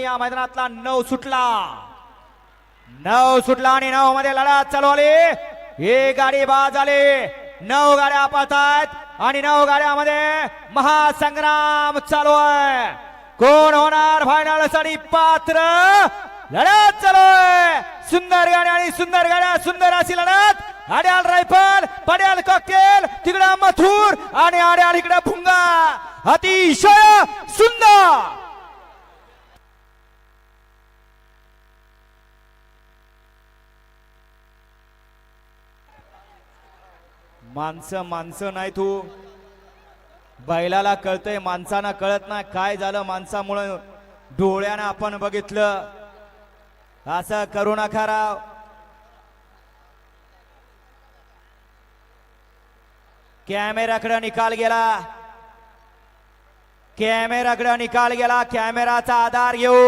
विक्रमी या मैदानातला नऊ सुटला. नऊ सुटला आणि नऊ मध्ये लढत चालू आली ही गाडी बाद झाली. नऊ गाड्या पाहतायत आणि नऊ गाड्यामध्ये महासंग्राम चालू आहे. कोण होणार फायनलसाठी पात्र? लढत चालू आहे. सुंदर गाड्या आणि सुंदर गाड्या सुंदर अशी लढत. आड्याल रायफल पड्याल कॉकटेल तिकडं मथुर आणि आड्याल इकडे भुंगा अतिशय सुंदर. माणसं माणसं नाही तू. बैलाला कळतंय माणसांना कळत नाही काय झालं माणसामुळं. डोळ्यानं आपण बघितलं. असं करू नका राव. कॅमेराकडं निकाल गेला. कॅमेराकडं निकाल गेला. कॅमेराचा आधार घेऊ